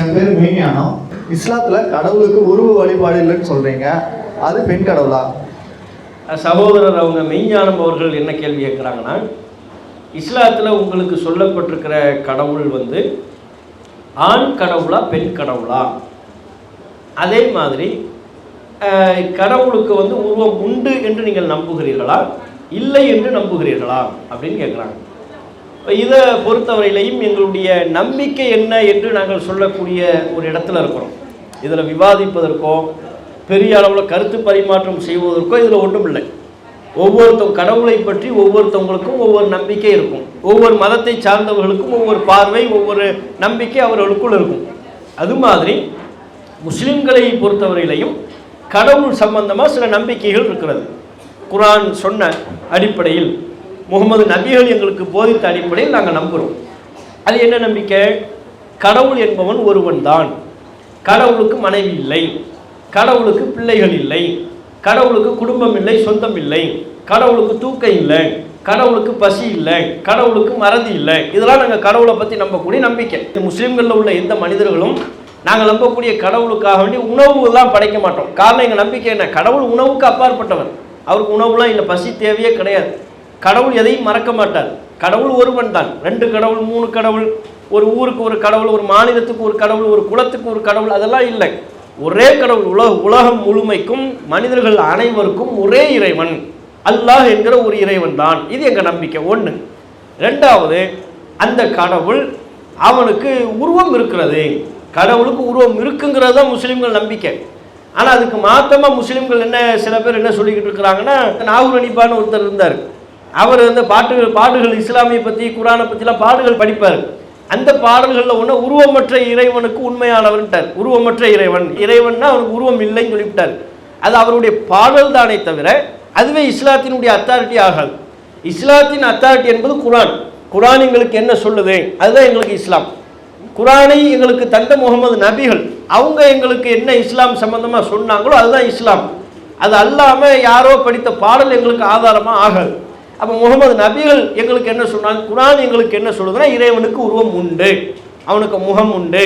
என் பேர் மெய்ஞானம் இஸ்லாத்தில் கடவுளுக்கு உருவ வழிபாடு இல்லைன்னு சொல்கிறீங்க அது பெண் கடவுளா? சகோதரர் அவங்க மெய்ஞானம் அவர்கள் என்ன கேள்வி கேட்குறாங்கன்னா இஸ்லாத்தில் உங்களுக்கு சொல்லப்பட்டிருக்கிற கடவுள் வந்து ஆண் கடவுளா பெண் கடவுளா? அதே மாதிரி கடவுளுக்கு வந்து உருவம் உண்டு என்று நீங்கள் நம்புகிறீர்களா? இல்லை என்று நம்புகிறீர்களா? அப்படின்னு கேட்குறாங்க. இதை பொறுத்தவரையிலையும் எங்களுடைய நம்பிக்கை என்ன என்று நாங்கள் சொல்லக்கூடிய ஒரு இடத்துல இருக்கிறோம். இதில் விவாதிப்பதற்கோ பெரிய அளவில் கருத்து பரிமாற்றம் செய்வதற்கோ இதில் ஒன்றும் இல்லை ஒவ்வொருத்தவங்க கடவுளை பற்றி ஒவ்வொருத்தவங்களுக்கும் ஒவ்வொரு நம்பிக்கை இருக்கும். ஒவ்வொரு மதத்தை சார்ந்தவர்களுக்கும் ஒவ்வொரு பார்வை ஒவ்வொரு நம்பிக்கை அவர்களுக்குள் இருக்கும். அது மாதிரி முஸ்லிம்களை பொறுத்தவரையிலையும் கடவுள் சம்பந்தமாக சில நம்பிக்கைகள் இருக்கிறது. குரான் சொன்ன அடிப்படையில் முகமது நபிகள் எங்களுக்கு போதித்த அடிப்படையில் நாங்கள் நம்புகிறோம். அது என்ன நம்பிக்கை? கடவுள் என்பவன் ஒருவன் தான் கடவுளுக்கு மனைவி இல்லை. கடவுளுக்கு பிள்ளைகள் இல்லை. கடவுளுக்கு குடும்பம் இல்லை சொந்தம் இல்லை. கடவுளுக்கு தூக்கம் இல்லை. கடவுளுக்கு பசி இல்லை. கடவுளுக்கு மறதி இல்லை. இதெல்லாம் நாங்கள் கடவுளை பற்றி நம்பக்கூடிய நம்பிக்கை. முஸ்லீம்களில் உள்ள எந்த மனிதர்களும் நாங்கள் நம்பக்கூடிய கடவுளுக்காக வேண்டி உணவுலாம் படைக்க மாட்டோம். காரணம் எங்கள் நம்பிக்கை என்ன? கடவுள் உணவுக்கு அப்பாற்பட்டவர். அவருக்கு உணவுலாம் இல்லை. பசி தேவையே கிடையாது. கடவுள் எதையும் மறக்க மாட்டார். கடவுள் ஒருவன் தான் ரெண்டு கடவுள் மூணு கடவுள் ஒரு ஊருக்கு ஒரு கடவுள் ஒரு மாநிலத்துக்கு ஒரு கடவுள் ஒரு குலத்துக்கு ஒரு கடவுள் அதெல்லாம் இல்லை. ஒரே கடவுள் உலக உலகம் முழுமைக்கும் மனிதர்கள் அனைவருக்கும் ஒரே இறைவன். அல்லாஹ் என்கிற ஒரு இறைவன் தான் இது எங்கள் நம்பிக்கை? ஒன்று ரெண்டாவது அந்த கடவுள் அவனுக்கு உருவம் இருக்கிறது. கடவுளுக்கு உருவம் இருக்குங்கிறது தான் முஸ்லீம்கள் நம்பிக்கை. ஆனால் அதுக்கு மாத்தமாக முஸ்லீம்கள் என்ன சில பேர் என்ன சொல்லிக்கிட்டு இருக்கிறாங்கன்னா நாகூர் அனிப்பான்னு ஒருத்தர் இருந்தார். அவர் வந்து பாட்டுகள் பாடுகள் இஸ்லாமிய பற்றி குரானை பற்றிலாம் பாடுகள் படிப்பார். அந்த பாடல்களில் ஒன்று உருவமற்ற இறைவனுக்கு உண்மையானவன்ட்டார் உருவமற்ற இறைவன். இறைவன்னா அவனுக்கு உருவம் இல்லைன்னு சொல்லிவிட்டார். அது அவருடைய பாடல் தானே தவிர அதுவே இஸ்லாத்தினுடைய அத்தாரிட்டி ஆகாது. இஸ்லாத்தின் அத்தாரிட்டி என்பது குரான். குரான் எங்களுக்கு என்ன சொல்லுது? அதுதான் எங்களுக்கு இஸ்லாம். குரானை எங்களுக்கு தந்த முகமது நபிகள் அவங்க எங்களுக்கு என்ன இஸ்லாம் சம்பந்தமாக சொன்னாங்களோ அதுதான் இஸ்லாம். அது அல்லாமல் யாரோ படித்த பாடல் எங்களுக்கு ஆதாரமாக ஆகாது. அப்போ முகமது நபிகள் எங்களுக்கு என்ன சொன்னாங்க? குரான் எங்களுக்கு என்ன சொல்லுதுன்னா இறைவனுக்கு உருவம் உண்டு அவனுக்கு முகம் உண்டு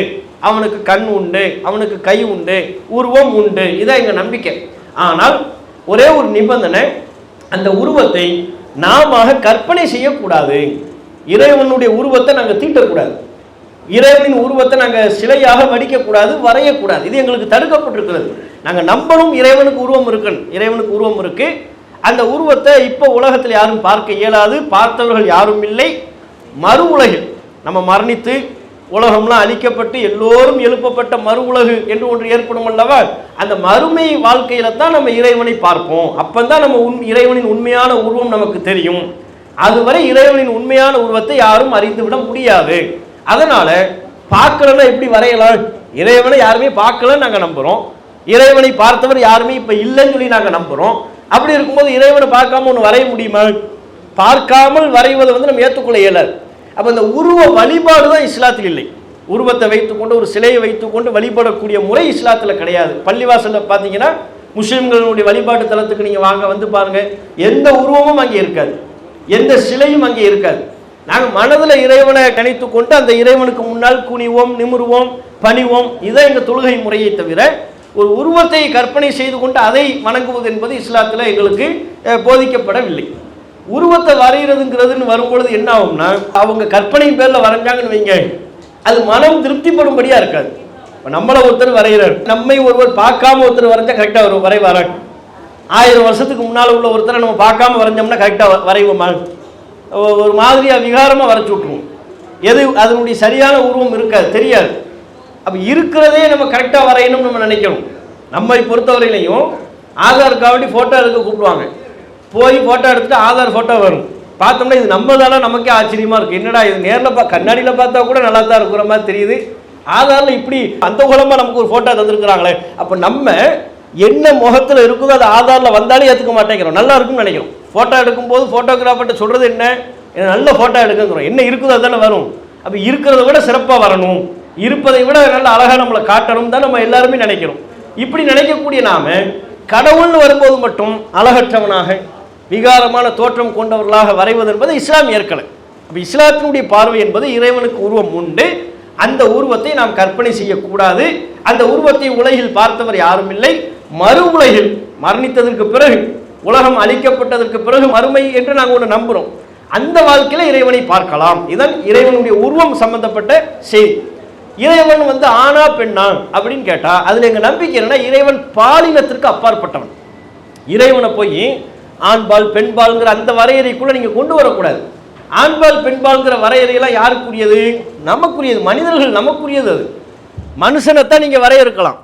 அவனுக்கு கண் உண்டு அவனுக்கு கை உண்டு உருவம் உண்டு. இதான் எங்கள் நம்பிக்கை. ஆனால் ஒரே ஒரு நிபந்தனை அந்த உருவத்தை நாம கற்பனை செய்யக்கூடாது. இறைவனுடைய உருவத்தை நாங்கள் தீட்டக்கூடாது. இறைவனின் உருவத்தை நாங்கள் சிலையாக வடிக்கக்கூடாது வரையக்கூடாது. இது எங்களுக்கு தடுக்கப்பட்டிருக்கிறது. நாங்கள் நம்பணும் இறைவனுக்கு உருவம் இருக்கணும். இறைவனுக்கு உருவம் இருக்குது அந்த உருவத்தை இப்போ உலகத்தில் யாரும் பார்க்க இயலாது பார்த்தவர்கள் யாரும் இல்லை. மறு உலகில் நம்ம மரணித்து உலகம்லாம் அழிக்கப்பட்டு எல்லோரும் எழுப்பப்பட்ட மறு உலகு என்று ஒன்று ஏற்படும் அல்லவா? அந்த மறுமை வாழ்க்கையில தான் நம்ம இறைவனை பார்ப்போம். அப்பந்தான் நம்ம உண் இறைவனின் உண்மையான உருவம் நமக்கு தெரியும். அதுவரை இறைவனின் உண்மையான உருவத்தை யாரும் அறிந்துவிட முடியாது. அதனால பார்க்கலன்னா எப்படி வரையலாம்? இறைவனை யாருமே பார்க்கலன்னு நாங்கள் நம்புகிறோம் இறைவனை பார்த்தவர் யாருமே இப்போ இல்லைன்னு சொல்லி நாங்கள் நம்புகிறோம் அப்படி இருக்கும்போது இறைவனை பார்க்காம ஒன்று வரைய முடியுமா? பார்க்காமல் வரைவதை வந்து நம்ம ஏற்றுக்கொள்ள இயலாது அப்போ இந்த உருவ வழிபாடு தான் இஸ்லாத்தில் இல்லை. உருவத்தை வைத்துக்கொண்டு ஒரு சிலையை வைத்துக்கொண்டு வழிபடக்கூடிய முறை இஸ்லாத்தில் கிடையாது. பள்ளிவாசலில் பார்த்தீங்கன்னா முஸ்லீம்களுடைய வழிபாட்டு தலத்துக்கு நீங்கள் வாங்க வந்து பாருங்கள் எந்த உருவமும் அங்கே இருக்காது. எந்த சிலையும் அங்கே இருக்காது. நாங்கள் மனதில் இறைவனை கணித்து கொண்டு அந்த இறைவனுக்கு முன்னால் குனிவோம் நிமிருவோம் பணிவோம். இதான் எங்கள் தொழுகை முறையை தவிர ஒரு உருவத்தை கற்பனை செய்து கொண்டு அதை வணங்குவது என்பது இஸ்லாத்தில் எங்களுக்கு போதிக்கப்படவில்லை. உருவத்தை வரைகிறதுங்கிறதுன்னு வரும்பொழுது என்ன ஆகும்னா அவங்க கற்பனையின் பேரில் வரைஞ்சாங்கன்னு வைங்க அது மனம் திருப்திப்படும்படியாக இருக்காது. இப்போ நம்மளை ஒருத்தர் வரைகிறார் நம்மை ஒருவர் பார்க்காம ஒருத்தர் வரைஞ்சால் கரெக்டாக வரும் வரைவாரான் ஆயிரம் வருஷத்துக்கு முன்னால் உள்ள ஒருத்தரை நம்ம பார்க்காம வரைஞ்சோம்னா கரெக்டாக வரைவோமா? ஒரு மாதிரியாக விகாரமாக வரைச்சி விட்ருவோம் எது அதனுடைய சரியான உருவம் இருக்காது தெரியாது. அப்போ இருக்கிறதே நம்ம கரெக்டாக வரையணும்னு நம்ம நினைக்கணும். நம்மை பொறுத்தவரையிலையும் ஆதார் காவடி ஃபோட்டோ எடுக்க கூப்பிடுவாங்க. போய் ஃபோட்டோ எடுத்துட்டு ஆதார் ஃபோட்டோ வரும். பார்த்தோம்னா இது நம்ம தானே நமக்கே ஆச்சரியமாக இருக்குது என்னடா இது நேரில் பா கண்ணாடியில் பார்த்தா கூட நல்லா தான் இருக்கிற மாதிரி தெரியுது. ஆதாரில் இப்படி அந்த குலமாக நமக்கு ஒரு ஃபோட்டோ தந்துருக்குறாங்களே. அப்போ நம்ம என்ன முகத்தில் இருக்குதோ அது ஆதாரில் வந்தாலே ஏற்றுக்க மாட்டேங்கிறோம். நல்லா இருக்கும்னு நினைக்கிறோம். ஃபோட்டோ எடுக்கும்போது ஃபோட்டோகிராஃபர்கிட்ட சொல்கிறது என்ன? நல்ல ஃபோட்டோ எடுக்குங்கிறோம். என்ன இருக்குதோ அதுதானே வரும். அப்போ இருக்கிறத விட சிறப்பாக வரணும். இருப்பதை விட நல்ல அழகாக நம்மளை காட்டணும் தான் நம்ம எல்லாருமே நினைக்கிறோம். இப்படி நினைக்கக்கூடிய நாம கடவுள்னு வரும்போது மட்டும் அழகற்றவனாக விகாரமான தோற்றம் கொண்டவர்களாக வரைவது என்பது இஸ்லாம் ஏற்கலை. அப்போ இஸ்லாத்தினுடைய பார்வை என்பது இறைவனுக்கு உருவம் உண்டு. அந்த உருவத்தை நாம் கற்பனை செய்யக்கூடாது. அந்த உருவத்தை உலகில் பார்த்தவர் யாரும் இல்லை. மறு உலகில் மரணித்ததற்கு பிறகு உலகம் அழிக்கப்பட்டதற்கு பிறகு மறுமை என்று நாங்கள் ஒன்று நம்புகிறோம் அந்த வாழ்க்கையில் இறைவனை பார்க்கலாம். இதன் இறைவனுடைய உருவம் சம்பந்தப்பட்ட செய்தி. இறைவன் வந்து ஆணா பெண்ணா அப்படின்னு கேட்டா அதுல எங்க நம்பிக்கை என்னன்னா இறைவன் பாலினத்திற்கு அப்பாற்பட்டவன். இறைவனை போய் ஆண்பால் பெண்பால்ங்கிற அந்த வரையறைக்குள்ள நீங்க கொண்டு வரக்கூடாது. ஆண்பால் பெண்பால்ங்கிற வரையறையெல்லாம் யாருக்குரியது? நமக்குரியது. மனிதர்கள் நமக்குரியது அது. மனுஷனைத்தான் நீங்க வரையறுக்கலாம்.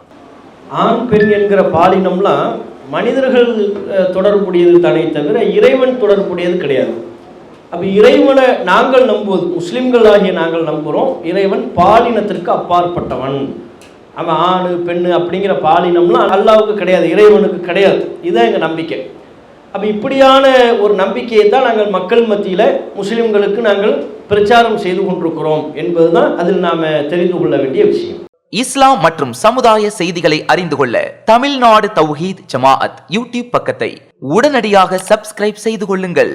ஆண் பெண் என்கிற பாலினம்லாம் மனிதர்கள் தொடர்புடையது தானே தவிர இறைவன் தொடர்புடையது கிடையாது. அப்போ இறைவனை நாங்கள் நம்புவது முஸ்லிம்கள் ஆகிய நாங்கள் நம்புகிறோம் இறைவன் பாலினத்திற்கு அப்பாற்பட்டவன். அவன் ஆணு பெண்ணு அப்படிங்கிற பாலினம்லாம் அல்லாவுக்கு கிடையாது இறைவனுக்கு கிடையாது. இதுதான் எங்கள் நம்பிக்கை. அப்போ இப்படியான ஒரு நம்பிக்கையை தான் நாங்கள் மக்கள் மத்தியில் முஸ்லிம்களுக்கு நாங்கள் பிரச்சாரம் செய்து கொண்டிருக்கிறோம் என்பதுதான் அதில் நாம் தெரிந்து கொள்ள வேண்டிய விஷயம். இஸ்லாம் மற்றும் சமுதாய செய்திகளை அறிந்து கொள்ள தமிழ்நாடு தௌஹீத் ஜமாஅத் யூடியூப் பக்கத்தை உடனடியாக சப்ஸ்கிரைப் செய்து கொள்ளுங்கள்.